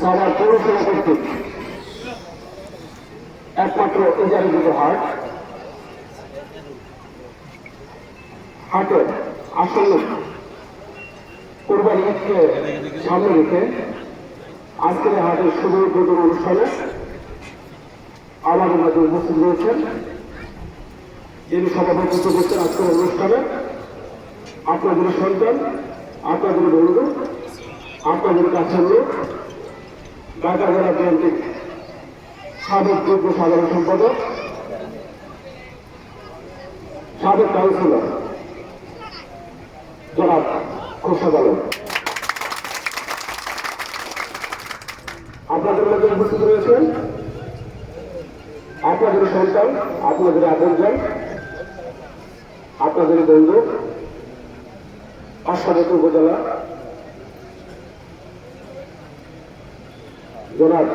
সবার পৌরসভা কর্তৃক একমাত্র এজারি হাট হাটের আসন্ন কোরবানি ঈদকে সামনে রেখে আজকের হাটের শুভ উদ্বোধন অনুষ্ঠানে আমাদের মাঝে উপস্থিত রয়েছেন যিনি সভাপতিত্ব করছেন আজকের অনুষ্ঠানে। আপনাদের সন্তান, আপনাদের বন্ধু আপনাদের ঢাকা জেলা বিএনপির সাবেক যোগ্য সাধারণ সম্পাদক, সাবেক কাউন্সিলর, জনাব খোরশেদ আলম। আপনাদের মধ্যে উপস্থিত রয়েছেন আপনাদের সন্তান, আপনাদের আপনজন, আপনাদের বন্ধু পার্শ্ববর্তী উপজেলা জনাব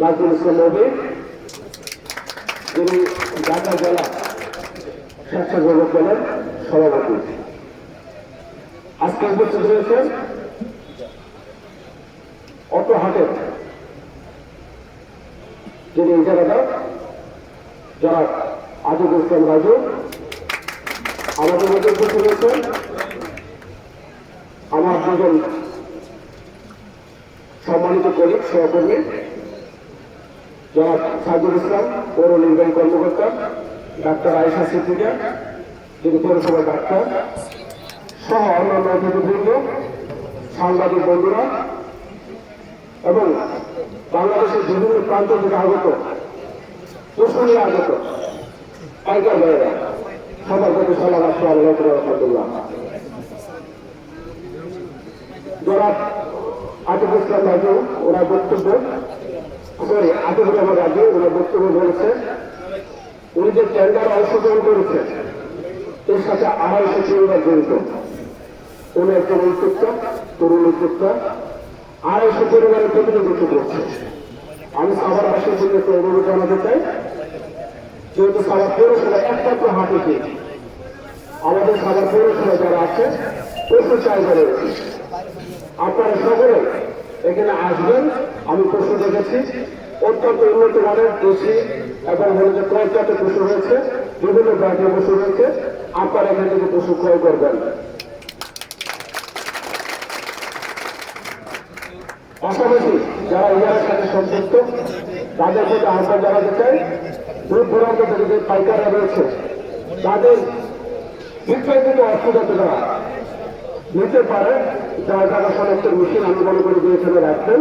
নাজরুল ইসলাম নবী যিনি ঢাকা জেলা স্বেচ্ছাসেবক দলের সভাপতি। আজকে উপস্থিত রয়েছেন অটো হাটের যিনি ইজারাদার জনাব আজিবুল ইসলাম রাজু। আমাদের মধ্যে উপস্থিত রয়েছেন আমার দুজন সম্মানিত কলিগ সহকর্মী, জনাব সাইদুল ইসলাম, পৌর নির্বাহী কর্মকর্তা, ডাক্তার আয়েশা সিদ্দিকা, যিনি পৌরসভার ডাক্তার, সহ অন্যান্য অতিথিবৃন্দ, সাংবাদিক বন্ধুরা, এবং বাংলাদেশের বিভিন্ন প্রান্ত থেকে আগত পশু নিয়ে আগত পাইকার ভাইয়েরা, সবার প্রতি সালাম, আসসালাম আলাইকুম রহমতুল্লাহ। জনাব আতিফ ইসলাম রাজু, ওনার বক্তব্য। সরি আতিফুর রহমান রাজু, ওনার বক্তব্য বলেছে। উনি যে টেন্ডার অংশগ্রহণ করেছেন এর সাথে আড়াইশো পরিবার জড়িত। উনি একজন উদ্যোক্তা, তরুণ উদ্যোক্তা। আড়াইশো পরিবারের প্রতিনিধিত্ব করছে। আমি সাভারবাসীর জন্য একটু অনুরোধ জানাতে চাই। যেহেতু সাভার পৌরসভা একমাত্র পেয়েছি আমাদের সাভার পৌরসভা যারা আছে প্রচুর চাহিদা রয়েছে আপনারা সকলে এখানে আসবেন, আমি পশু দেখেছি অত্যন্ত উন্নত মানের দেশি এবং হলো যে ক্রয় জাতের পশু রয়েছে, বিভিন্ন জাতীয় পশু রয়েছে। আপনারা এখান থেকে পশু ক্রয় করবেন। পাশাপাশি যারা ইহার সাথে সম্পৃক্ত, তাদের প্রতি আহ্বান জানাতে চাই, দূর দূরান্ত থেকে যে পাইকাররা রয়েছে, তাদের বিক্রয়কৃত অর্থ যাতে তারা নিতে পারে। যার টাকা সমস্ত মেশিন আমি মনে করি এখানে রাখবেন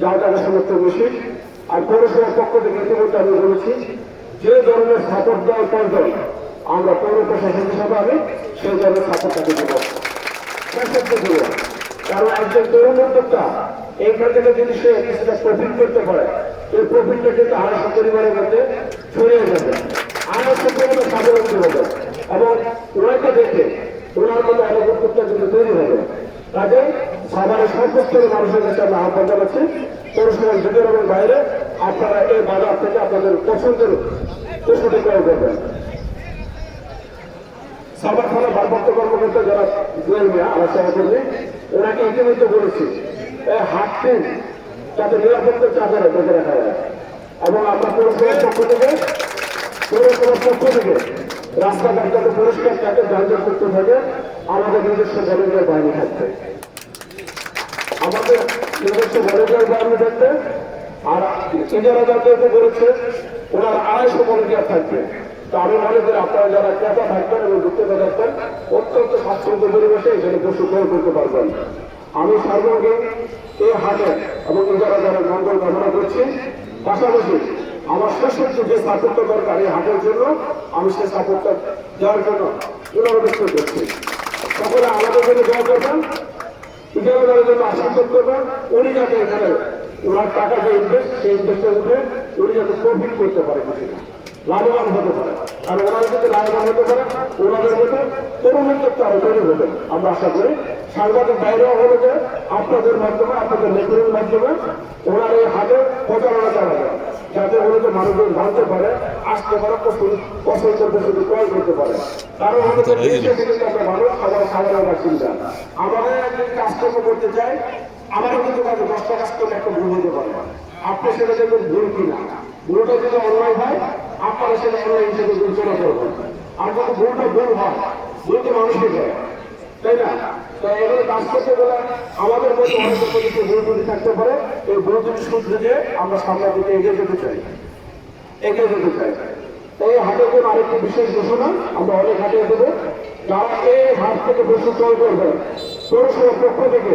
যার টাকা সমস্ত মেশিন আর পৌরসভার পক্ষ থেকে ইতিমধ্যে আমি বলেছি, যে ধরনের সাপোর্ট দেওয়ার প্রয়োজন আমরা পৌর প্রশাসন হিসাবে আমি সেই ধরনের সাপোর্ট তাকে দেবো প্রসেপ্ট দেবো কারণ একজন তরুণ উদ্যোক্তা এইখান থেকে যদি সে কিছুটা প্রফিট করতে পারে এই প্রফিটটা কিন্তু আড়াইশো পরিবারের মধ্যে ছড়িয়ে যাবে আড়াইশো পরিবার স্বাবলম্বী হবে এবং ওনাকে দেখে ওনার মধ্যে অনেক উদ্যোক্তা কিন্তু তৈরি হবে কাজে সবার সর্বস্তরের মানুষের কাছে আমরা আহ্বান জানাচ্ছি পৌরসভার ভিতর এবং বাইরে, আপনারা এই বাজার থেকে আপনাদের পছন্দের পশুটি ক্রয় করবেন। সাবার থানা ভারপ্রাপ্ত কর্মকর্তা যারা জুয়েল মিয়া, আমার ওনাকে ইতিমধ্যে বলেছি, এই হাটটি যাতে নিরাপত্তার চাদরে রাখা যায়। এবং আমরা পৌরসভার পক্ষ থেকে, পৌরসভার পক্ষ থেকে রাস্তাঘাট যাতে পরিষ্কার থাকে, যানজট করতে থাকে, আমাদের নিজস্ব ভলেন্টিয়ার বাহিনী থাকবে। আমাদের নিজস্ব ভলেন্টিয়ার বাহিনী থাকবে। আর ইজারা যাদেরকে বলেছে ওনার আড়াইশো ভলেন্টিয়ার থাকবে। তো আমি মনে করি আপনারা যারা ক্রেতা থাকবেন এবং বিক্রেতা থাকবেন, অত্যন্ত স্বাচ্ছন্দ্য পরিবেশে এখানে পশু ক্রয় করতে পারবেন। আমি সর্বঙ্গে এই হাটে এবং ইজারা যারা মঙ্গল কামনা করছি। পাশাপাশি আমার শেষ যে সাপোর্টটা দরকার এই হাটের জন্য, আমি সেই সাপোর্টটা দেওয়ার জন্য পুনরাবৃত্ত করছি। সকলে আমাদের জন্য দোয়া করবেন ইজারাদারের জন্য আশীর্বাদ করবেন। উনি যাতে এখানে ওনার টাকা যে ইনভেস্ট সেই ইনভেস্টে উঠে উনি যাতে প্রফিট করতে পারে কিছুটা লাভবান হতে পারে। আর ওনারা যদি লাভবান হতে পারে ওনাদের মধ্যে তরুণ উদ্যোক্তা আরও তৈরি হবে আমরা আশা করি সাংবাদিক বাইরেও হলো যে আপনাদের মাধ্যমে আপনাদের লেখনের মাধ্যমে ওনার এই হাটে প্রচারণা চালাবে যাতে মূলত মানুষজন জানতে পারে আসতে পারে পছন্দ করতে শুধু ক্রয় করতে পারে। কারণ আমরা মানুষ সবাই সাধারণ বাসিন্দা আমাদের একজন কাজকর্ম করতে চাই আমারও কিন্তু কাজে দশটা কাজ করলে একটা ভুল হতে পারে আপনি সেটা দেখবেন ভুল কিনা। ভুলটা যদি অন্যায় হয়, আপনারা সেটা অন্যায় হিসেবে বিবেচনা করবেন আর যদি ভুলটা ভুল হয়, ভুল তো মানুষই হয় তাই না? তো এগুলো কাজ করতে আমাদের থাকতে পারে। এই দিয়ে আমরা এগিয়ে যেতে চাই। এগিয়ে যেতে চাই। হাটের বিশেষ আমরা অনেক দেবো। এই হাট থেকে পক্ষ থেকে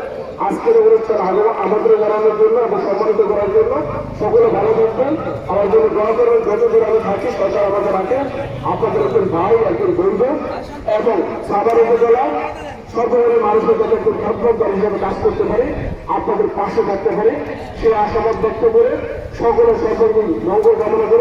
আজকের অনুষ্ঠান আগে- আমন্ত্রণ জানানোর জন্য এবং সম্মানিত করার জন্য। সকলে ভালো থাকবেন। আমার জন্য দোয়া করেন যতদূর আমি থাকি সরকার আমাকে রাখে। আপনাদের একজন ভাই, একজন বন্ধু এবং সাভার উপজেলা। সর্বদলীয় মানুষের যাতে একজন খদমতদার হিসেবে কাজ করতে পারি, আপনাদের পাশে থাকতে পারি। সে আশাবাদ ব্যক্ত করে সকল মঙ্গল কামনা করে